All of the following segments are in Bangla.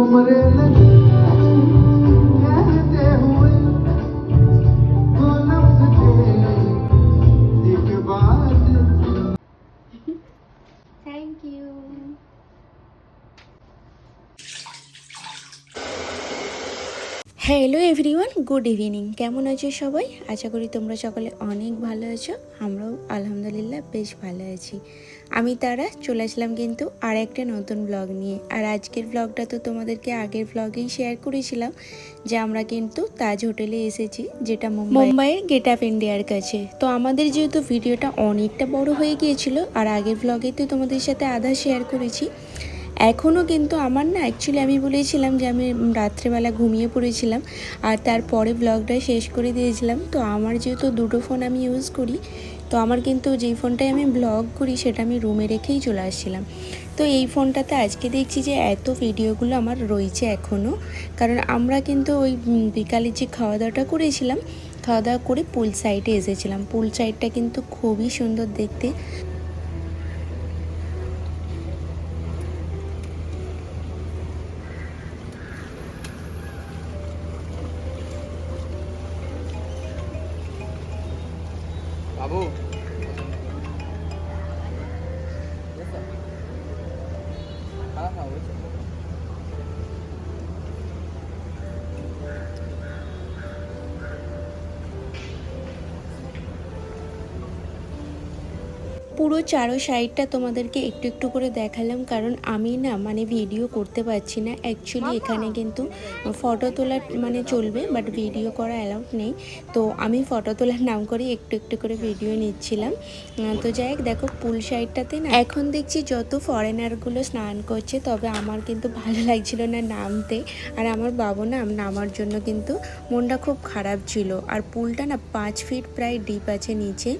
उम्र लगी hello everyone good evening কেমন আছো সবাই? আশা করি তোমরা সকলে অনেক ভালো আছো। আমরাও আলহামদুলিল্লাহ বেশ ভালো আছি। আমি তারা, চলে আসলাম কিন্তু আর একটা নতুন ব্লগ নিয়ে। আর আজকের ব্লগটা তো তোমাদেরকে আগের ব্লগেই শেয়ার করেছিলাম, যে আমরা কিন্তু তাজ হোটেলে এসেছি, যেটা মুম্বাই মুম্বাইয়ের গেট অফ ইন্ডিয়ার কাছে। তো আমাদের যেহেতু ভিডিওটা অনেকটা বড় হয়ে গিয়েছিল, আর আগের ব্লগে তো তোমাদের সাথে আধা শেয়ার করেছি এখনও কিন্তু আমার না অ্যাকচুয়ালি আমি বলেছিলাম যে আমি রাত্রেবেলা ঘুমিয়ে পড়েছিলাম আর তারপরে ব্লগটা শেষ করে দিয়েছিলাম। তো আমার যেহেতু দুটো ফোন আমি ইউজ করি, তো আমার কিন্তু যেই ফোনটায় আমি ব্লগ করি সেটা আমি রুমে রেখেই চলে আসছিলাম। তো এই ফোনটাতে আজকে দেখছি যে এত ভিডিওগুলো আমার রয়েছে এখনও। কারণ আমরা কিন্তু ওই বিকালে যে খাওয়া দাওয়াটা করেছিলাম খাওয়া দাওয়া করে পুল সাইডে এসেছিলাম। পুল সাইডটা কিন্তু খুবই সুন্দর দেখতে। বাবু হ্যাঁ পুরো চারো সাইডটা তোমাদেরকে একটু একটু করে দেখালাম কারণ আমি না মানে ভিডিও করতে পারছি না। অ্যাকচুয়ালি এখানে কিন্তু ফটো তোলা মানে চলবে বাট ভিডিও করা অ্যালাউড নেই। তো আমি ফটো তোলার নাম করে একটু একটু করে ভিডিও নিচ্ছিলাম। তো যাই হোক দেখো পুল সাইডটাতে না এখন দেখছি যত ফরেনারগুলো স্নান করছে তবে আমার কিন্তু ভালো লাগছিল না নামতে। আর আমার বাবু না নামার জন্য কিন্তু মনটা খুব খারাপ ছিল। আর পুলটা না পাঁচ ফিট প্রায় ডিপ আছে নিচে।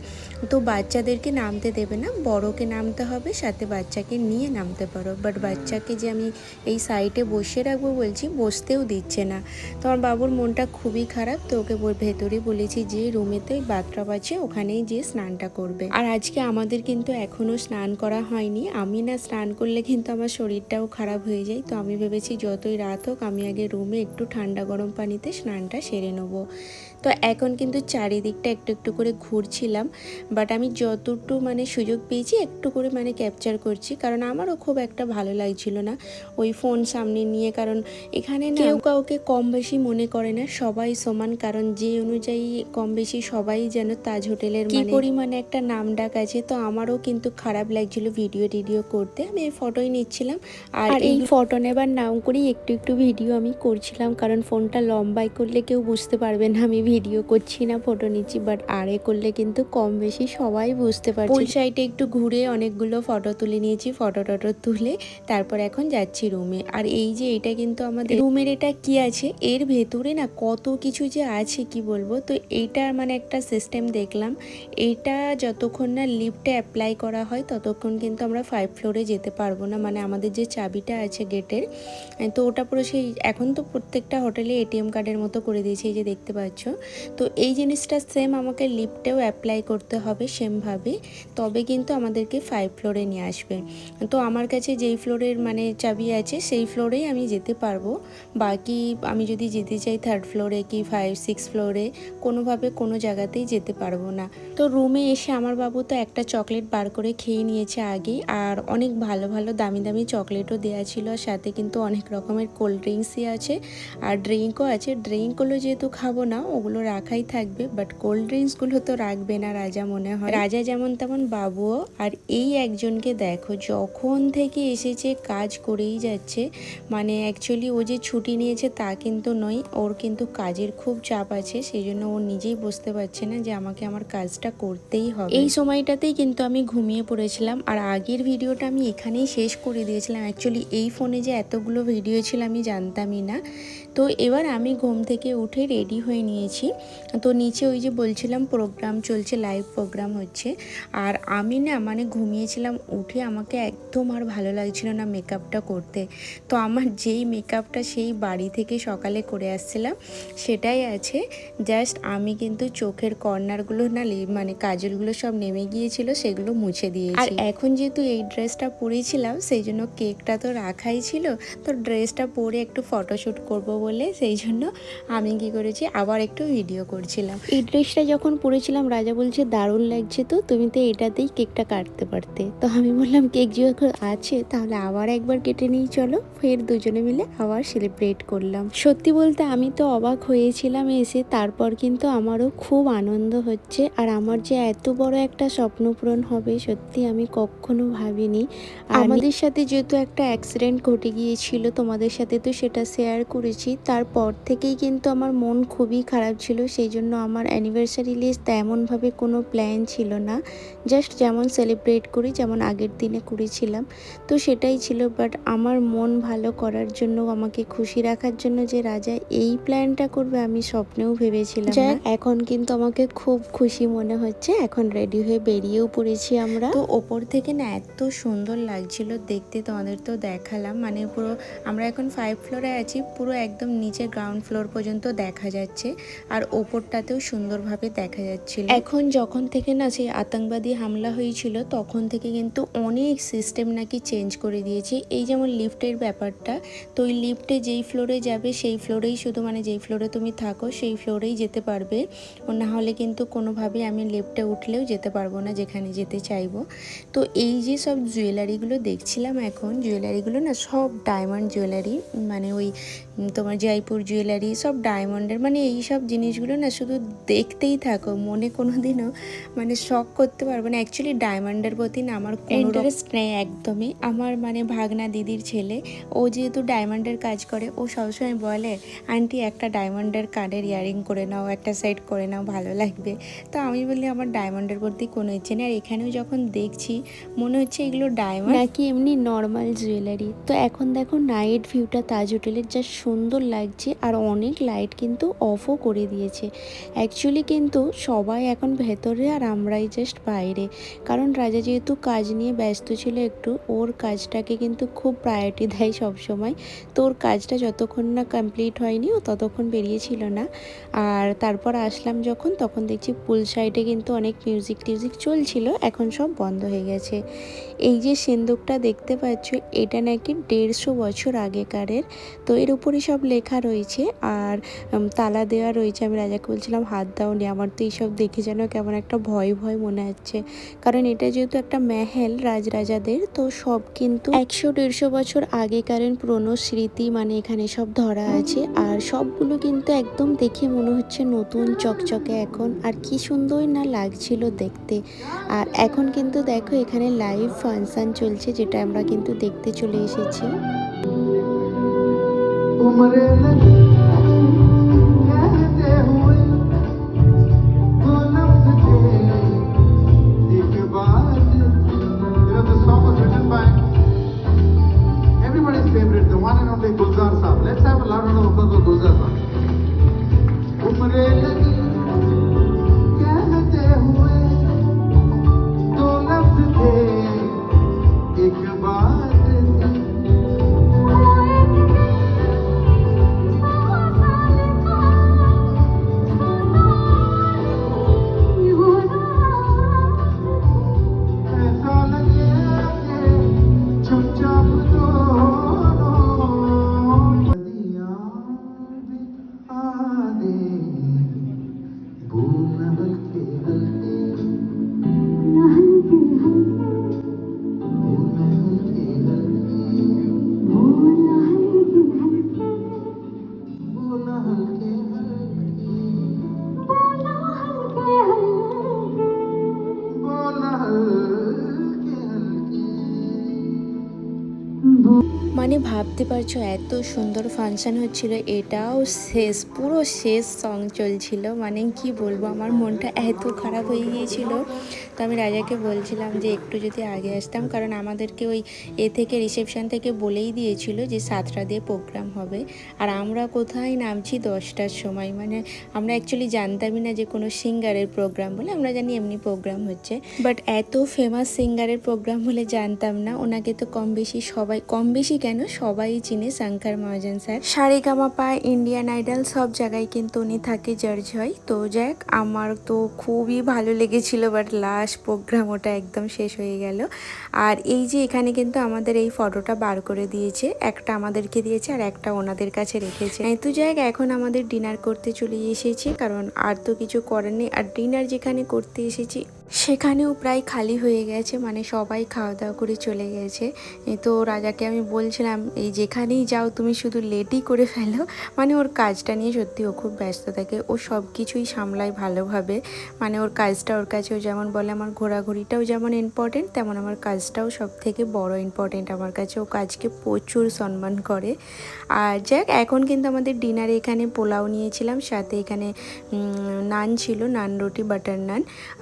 তো বাচ্চাদেরকে নামতে দেবে না। বড়কে নামতে হবে, সাথে বাচ্চাকে নিয়ে নামতে পারো। বাট বাচ্চাকে যে আমি এই সাইডে বসিয়ে রাখব বলছি, বসতেও দিচ্ছে না। তো আমার বাবুর মনটা খুবই খারাপ, তো ওকে ভেতরে বলেছি যে রুমেতে বাথটাব আছে, ওখানেই যে স্নানটা করবে। আর আজকে আমাদের কিন্তু এখনও স্নান করা হয়নি। আমি না স্নান করলে কিন্তু আমার শরীরটাও খারাপ হয়ে যায়। তো আমি ভেবেছি যতই রাত হোক, আমি আগে রুমে একটু ঠান্ডা গরম পানিতে স্নানটা সেরে নেব। তো এখন কিন্তু চারিদিকটা একটু একটু করে ঘুরছিলাম বাট আমি যতটুকু মানে সুযোগ পেয়েছি একটু করে মানে ক্যাপচার করছি। কারণ আমারও খুব একটা ভালো লাগছিল না ওই ফোন সামনে নিয়ে। কারণ এখানে কেউ কাউকে কম বেশি মনে করে না সবাই সমান। কারণ যে অনুযায়ী কম বেশি সবাই যেন তাজ হোটেলের কি পরিমাণে একটা নাম ডাক আছে তো আমারও কিন্তু খারাপ লাগছিল ভিডিও টিডিও করতে। আমি এই ফটোই নিচ্ছিলাম। আর এই ফটো নেবার নাম করেই একটু একটু ভিডিও আমি করছিলাম কারণ ফোনটা লম্বাই করলে কেউ বুঝতে পারবে না আমি ভিডিও করছি না ফটো নিচ্ছি। বাট আরে করলে কিন্তু কম বেশি সবাই বুঝতে পারছে। সাইডে একটু ঘুরে অনেকগুলো ফটো তুলে নিয়েছি, ফটো টটো তুলে তারপর এখন যাচ্ছি রুমে আর এই যে এটা কিন্তু আমাদের রুমের এটা কি আছে? এর ভেতরে না কত কিছু যে আছে কি বলব? তো এইটার মানে একটা সিস্টেম দেখলাম। এটা যতক্ষণ না লিফটে অ্যাপ্লাই করা হয় ততক্ষণ কিন্তু আমরা ফাইভ ফ্লোরে যেতে পারব না। মানে আমাদের যে চাবিটা আছে গেটের তো ওটা পুরো সেই এখন তো প্রত্যেকটা হোটেলে এটিএম কার্ডের মতো করে দিয়েছে, এই যে দেখতে পাচ্ছ। তো এই জিনিসটা সেম আমাকে লিফটেও অ্যাপ্লাই করতে হবে সেমভাবে তবে কিন্তু আমাদেরকে ফাইভ ফ্লোরে নিয়ে আসবে। তো আমার কাছে যেই ফ্লোরের মানে চাবি আছে, সেই ফ্লোরেই আমি যেতে পারব। বাকি আমি যদি যেতে চাই থার্ড ফ্লোরে কি ফাইভ সিক্স ফ্লোরে কোনোভাবে কোনো জায়গাতেই যেতে পারব না। তো রুমে এসে আমার বাবু তো একটা চকলেট বার করে খেয়ে নিয়েছে আগেই, আর অনেক ভালো ভালো, দামি দামি চকলেটও দেওয়া ছিল, আর সাথে কিন্তু অনেক রকমের কোল্ড ড্রিঙ্কসই আছে। আর ড্রিঙ্কও আছে ড্রিঙ্কগুলো যেহেতু খাব না, ওগুলো রাখাই থাকবে বাট কোল্ড ড্রিঙ্কসগুলো তো রাখবে না রাজা মনে হয়। রাজা যেমন তেমন বাবুও আর এই একজনকে দেখো, যখন থেকে এসেছে, কাজ করেই যাচ্ছে। মানে অ্যাকচুয়ালি ও যে ছুটি নিয়েছে তা কিন্তু নয়, ওর কিন্তু কাজের খুব চাপ আছে সেই জন্য ও নিজেই বুঝতে পারছে না যে আমাকে আমার কাজটা করতেই হবে। এই সময়টাতেই কিন্তু আমি ঘুমিয়ে পড়েছিলাম, আর আগের ভিডিওটা আমি এখানেই শেষ করে দিয়েছিলাম। অ্যাকচুয়ালি এই ফোনে যে এতগুলো ভিডিও ছিল আমি জানতামই না। তো এবার আমি ঘুম থেকে উঠে রেডি হয়ে নিয়েছি। তো নিচে ওই যে বলছিলাম প্রোগ্রাম চলছে লাইভ প্রোগ্রাম হচ্ছে। আর আমি না মানে ঘুমিয়েছিলাম উঠে আমাকে একদম আর ভালো লাগছিল না মেকআপটা করতে। তো আমার যেই মেকআপটা সেই বাড়ি থেকে সকালে করে আসছিলাম সেটাই আছে। জাস্ট আমি কিন্তু চোখের কর্নারগুলো না মানে কাজলগুলো সব নেমে গিয়েছিল সেগুলো মুছে দিয়েছি। আর এখন যেহেতু এই ড্রেসটা পরেছিলাম সেই জন্য কেকটা তো রাখাই ছিল তো ড্রেসটা পরে একটু ফটোশ্যুট করব বলে সেই জন্য আমি কি করেছি আবার একটু ভিডিও করছিলাম। এই ড্রেসটা যখন পরেছিলাম রাজা বলছে দারুণ লাগছে তো তুমি তো এটাতেই কেকটা কাটতে পারতে। তো আমি বললাম কেক যখন আছে তাহলে আবার একবার কেটে নিই চলো। ফের দুজনে মিলে আবার সেলিব্রেট করলাম। সত্যি বলতে আমি তো অবাক হয়েছিলাম এসে তারপর কিন্তু আমারও খুব আনন্দ হচ্ছে। আর আমার যে এত বড় একটা স্বপ্ন পূরণ হবে সত্যি আমি কখনো ভাবিনি। আমাদের সাথে যেহেতু একটা অ্যাক্সিডেন্ট ঘটে গিয়েছিল তোমাদের সাথে তো সেটা শেয়ার করেছি। তারপর থেকেই কিন্তু আমার মন খুবই খারাপ ছিল সেই জন্য আমার অ্যানিভার্সারি লিস্ট তেমনভাবে কোনো প্ল্যান ছিল না। জাস্ট যেমন সেলিব্রেট করি যেমন আগের দিনে করেছিলাম তো সেটাই ছিল। বাট আমার মন ভালো করার জন্য আমাকে খুশি রাখার জন্য যে রাজা এই প্ল্যানটা করবে আমি স্বপ্নেও ভেবেছিলাম এখন কিন্তু আমাকে খুব খুশি মনে হচ্ছে। এখন রেডি হয়ে বেরিয়েও পড়েছি আমরা। তো ওপর থেকে না এত সুন্দর লাগছিল দেখতে তোমাদের তো দেখালাম। মানে পুরো আমরা এখন ফাইভ ফ্লোরে আছি পুরো একদম নিচে গ্রাউন্ড ফ্লোর পর্যন্ত দেখা যাচ্ছে। আর ওপরটাতেও সুন্দরভাবে দেখা যাচ্ছিল। এখন যখন থেকে না সেই আতঙ্কবাদী হামলা হয়েছিল, তখন থেকে কিন্তু অনেক সিস্টেম নাকি চেঞ্জ করে দিয়েছে। এই যেমন লিফটের ব্যাপারটা, তো ওই লিফটে যেই ফ্লোরে যাবে, সেই ফ্লোরেই শুধু মানে যেই ফ্লোরে তুমি থাকো, সেই ফ্লোরেই যেতে পারবে। না হলে কিন্তু কোনোভাবেই আমি লিফটে উঠলেও যেতে পারব না যেখানে যেতে চাইব। তো এই যে সব জুয়েলারিগুলো দেখছিলাম এখন জুয়েলারিগুলো না সব ডায়মন্ড জুয়েলারি মানে ওই তোমার জয়পুর জুয়েলারি সব ডায়মন্ডের মানে এই সব জিনিসগুলো না শুধু দেখতেই থাকো, মনে কোনো দিনও মানে শখ করতে পারব না। অ্যাকচুয়ালি ডায়মন্ডের প্রতি না আমার ইন্টারেস্ট নেই একদমই। আমার মানে ভাগনা দিদির ছেলে ও যেহেতু ডায়মন্ডের কাজ করে ও সবসময় বলে আন্টি একটা ডায়মন্ডের কানের ইয়ারিং করে নাও একটা সেট করে নাও ভালো লাগবে। তো আমি বলি আমার ডায়মন্ডের প্রতি কোনো ইচ্ছে নেই। আর এখানেও যখন দেখছি মনে হচ্ছে এগুলো ডায়মন্ড নাকি এমনি নর্মাল জুয়েলারি তো এখন দেখো নাইট ভিউটা তাজ হোটেলের যা সুন্দর লাগছে আর অনেক লাইট কিন্তু অফও করে দিয়েছে। অ্যাকচুয়ালি কিন্তু সবাই এখন ভেতরে আর আমরাই জাস্ট বাইরে। কারণ রাজা যেহেতু কাজ নিয়ে ব্যস্ত ছিল একটু, ওর কাজটাকে কিন্তু খুব প্রায়োরিটি দেয় সবসময়। তো ওর কাজটা যতক্ষণ না কমপ্লিট হয়নি, ও ততক্ষণ বেরিয়েছিল না। আর তারপর আসলাম যখন, তখন দেখছি পুল সাইডে কিন্তু অনেক মিউজিক টিউজিক চলছিল, এখন সব বন্ধ হয়ে গেছে। এই যে সিন্দুকটা দেখতে পাচ্ছ, এটা নাকি দেড়শো বছর আগেকারের। তো এর উপরে সব লেখা রয়েছে, আর তালা দেওয়া রয়েছে। আমি রাজাকে বলছিলাম, হাত দাওনি আমার তো এইসব দেখে যেন কেমন একটা ভয় ভয় মনে হচ্ছে। কারণ এটা যেহেতু একটা মেহেল রাজরাজাদের, তো সব কিন্তু একশো দেড়শো বছর আগেকারের পুরনো স্মৃতি মানে এখানে সব ধরা আছে। আর সবগুলো কিন্তু একদম দেখে মনে হচ্ছে নতুন, চকচকে এখন। আর কি সুন্দর না লাগছিল দেখতে। আর এখন কিন্তু দেখো এখানে লাইভ ফাংশন চলছে, যেটা আমরা কিন্তু দেখতে চলে এসেছি। মানে ভাবতে পারছ, এত সুন্দর ফাংশন হচ্ছিল, এটাও শেষ, পুরো শেষ সং চলছিল। মানে কি বলব, আমার মনটা এত খারাপ হয়ে গিয়েছিল। তো আমি রাজাকে বলছিলাম যে, একটু যদি আগে আসতাম, কারণ আমাদেরকে ওই এ থেকে রিসেপশন থেকে বলেই দিয়েছিল যে, সাতটা দিয়ে প্রোগ্রাম হবে। আর আমরা কোথায় নামছি দশটার সময়? মানে আমরা অ্যাকচুয়ালি জানতামই না যে, কোনো সিঙ্গারের প্রোগ্রাম বলে, আমরা জানি এমনি প্রোগ্রাম হচ্ছে। বাট এত ফেমাস সিঙ্গারের প্রোগ্রাম বলে জানতাম না, ওনাকে তো কম বেশি সবাই, কম বেশি কেন সবাই চিনে Shankar Mahajan sir? Sa Re Ga Ma Pa Indian Idol সব জায়গায় কিন্তু উনি থাকে জার্জ হয় তো যাক, আমার তো খুবই ভালো লেগেছিল বাট লাস্ট প্রোগ্রাম ওটা একদম শেষ হয়ে গেল। আর এই যে এখানে কিন্তু আমাদের এই ফটোটা বার করে দিয়েছে, একটা আমাদেরকে দিয়েছে আর একটা ওনাদের কাছে রেখেছে। তো যাক, এখন আমাদের ডিনার করতে চলে এসেছি, কারণ আর তো কিছু করার নেই। আর ডিনার যেখানে করতে এসেছি সেখানেও প্রায় খালি হয়ে গেছে মানে সবাই খাওয়া দাওয়া করে চলে গেছে। তো রাজাকে আমি বলছিলাম, এই যেখানেই যাও, তুমি শুধু লেটই করে ফেলো। মানে ওর কাজটা নিয়ে সত্যি ও খুব ব্যস্ত থাকে। ও সব কিছুই সামলায় ভালোভাবে। মানে ওর কাজটা ওর কাছেও যেমন বলে, আমার ঘোরাঘুরিটাও যেমন ইম্পর্টেন্ট তেমন আমার কাজটাও সব থেকে বড় ইম্পর্টেন্ট আমার কাছে ও কাজকে প্রচুর সম্মান করে। আর যাক, এখন কিন্তু আমাদের ডিনারে এখানে পোলাও নিয়েছিলাম, সাথে এখানে নান ছিল, নান, রুটি বাটার নান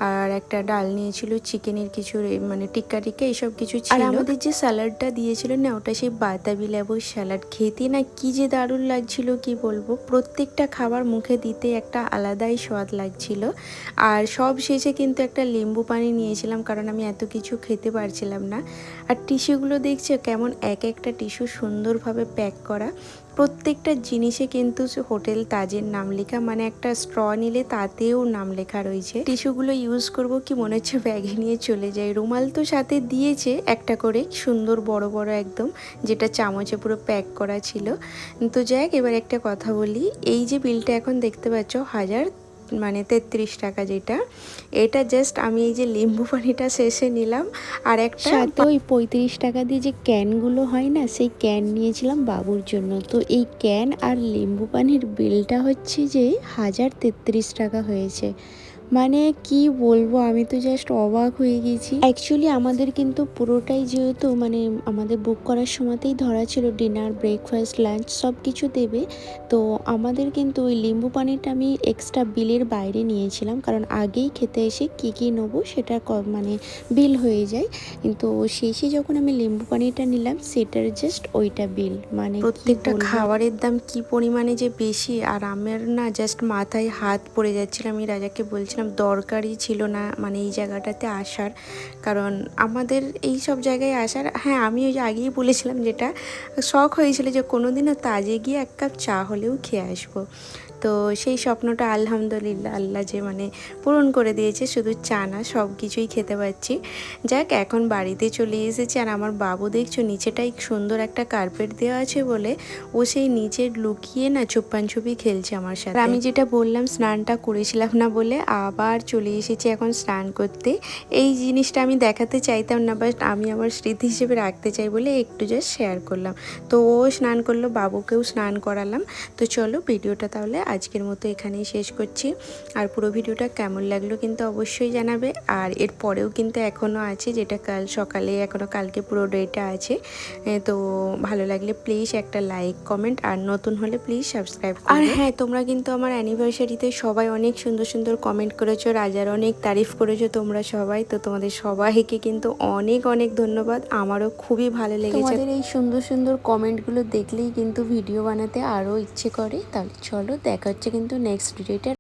আর একটা ডাল নিয়েছিল চিকেনের কিছু মানে টিক্কা টিক্কা এইসব কিছু ছিল। আর আমাদের যে স্যালাডটা দিয়েছিল না ওটা সেই বাতাবি লেবুর স্যালাড। খেতে না কি যে দারুণ লাগছিল কি বলব? প্রত্যেকটা খাবার মুখে দিতে একটা আলাদাই স্বাদ লাগছিল। আর সব শেষে কিন্তু একটা লেম্বু পানি নিয়েছিলাম কারণ আমি এত কিছু খেতে পারছিলাম না। আর টিস্যুগুলো দেখছ কেমন এক একটা টিস্যু সুন্দরভাবে প্যাক করা। প্রত্যেকটা জিনিসে কিন্তু হোটেল তাজের নাম লেখা মানে একটা স্ট্র নিলে তাতেও নাম লেখা রয়েছে। টিস্যুগুলো ইউজ করব কি মনে হচ্ছে ব্যাগে নিয়ে চলে যাই। রুমাল তো সাথে দিয়েছে একটা করে, সুন্দর বড় বড় একদম, যেটা চামচে পুরো প্যাক করা ছিল। তো যাক এবার একটা কথা বলি। এই যে বিলটা এখন দেখতে পাচ্ছ, হাজার মানে তেত্রিশ টাকা যেটা। এটা জাস্ট আমি এই যে লিম্বু পানিটা শেষে নিলাম আর একটা সাথে ওই পঁয়ত্রিশ টাকা দিয়ে যে ক্যানগুলো হয় না সেই ক্যান নিয়েছিলাম বাবুর জন্য। তো এই ক্যান আর লিম্বু পানির বিলটা হচ্ছে যে হাজার তেত্রিশ টাকা হয়েছে। মানে কি বলব আমি তো জাস্ট অবাক হয়ে গেছি। অ্যাকচুয়ালি আমাদের কিন্তু পুরোটাই যেহেতু মানে আমাদের বুক করার সময়তেই ধরা ছিল ডিনার ব্রেকফাস্ট লাঞ্চ সব কিছু দেবে। তো আমাদের কিন্তু ওই লিম্বু পানিটা আমি এক্সট্রা বিলের বাইরে নিয়েছিলাম কারণ আগেই খেতে এসে কী কী নেব সেটা ক- মানে বিল হয়ে যায়। কিন্তু শেষে যখন আমি লিম্বু পানিটা নিলাম সেটার জাস্ট ওইটা বিল মানে প্রত্যেকটা খাবারের দাম কি পরিমাণে যে বেশি আর আমার না জাস্ট মাথায় হাত পড়ে যাচ্ছিল আমি রাজাকে বলছিলাম দরকারই ছিল না মানে এই জায়গাটাতে আসার। কারণ আমাদের এই সব জায়গায় আসার হ্যাঁ আমি ওই যে আগেই বলেছিলাম যেটা, শখ হয়েছিল যে কোনো কোনোদিনও তাজে গিয়ে এক কাপ চা হলেও খেয়ে আসব। তো সেই স্বপ্নটা আলহামদুলিল্লাহ আল্লাহ যে মানে পূরণ করে দিয়েছে, শুধু চা না, সব কিছুই খেতে পাচ্ছি যাক, এখন বাড়িতে চলে এসেছি আর আমার বাবু দেখছ নিচেটাই সুন্দর একটা কার্পেট দেওয়া আছে বলে, ও সেই নিচে লুকিয়ে না চুপ্পান ছুপি খেলছে আমার সাথে। আমি যেটা বললাম, স্নানটা করেছিলাম না বলে আবার চলে এসেছি এখন স্নান করতে। এই জিনিসটা আমি দেখাতে চাইতাম না বাট আমি আমার স্মৃতি হিসেবে রাখতে চাই বলে একটু জাস্ট শেয়ার করলাম। তো ও স্নান করল, বাবুকেও স্নান করালাম। তো চলো, ভিডিওটা তাহলে আজকের মতো এখানেই শেষ করছি। আর পুরো ভিডিওটা কেমন লাগল কিন্তু অবশ্যই জানাবে। আর এর পরেও কিন্তু এখনও আছে যেটা কাল সকালে এখনও কালকে পুরো ডেটা আছে। তো ভালো লাগলে প্লিজ একটা লাইক কমেন্ট আর নতুন হলে প্লিজ সাবস্ক্রাইব আর হ্যাঁ তোমরা কিন্তু আমার অ্যানিভার্সারিতে সবাই অনেক সুন্দর সুন্দর কমেন্ট করেছ রাজার অনেক তারিফ করেছ তোমরা সবাই। তো তোমাদের সবাইকে কিন্তু অনেক অনেক ধন্যবাদ। আমারও খুবই ভালো লেগেছে। তোমাদের এই সুন্দর সুন্দর কমেন্টগুলো দেখলেই কিন্তু ভিডিও বানাতে আরও ইচ্ছে করে। তাহলে চলো দেখা হচ্ছে কিন্তু নেক্সট ভিডিওটা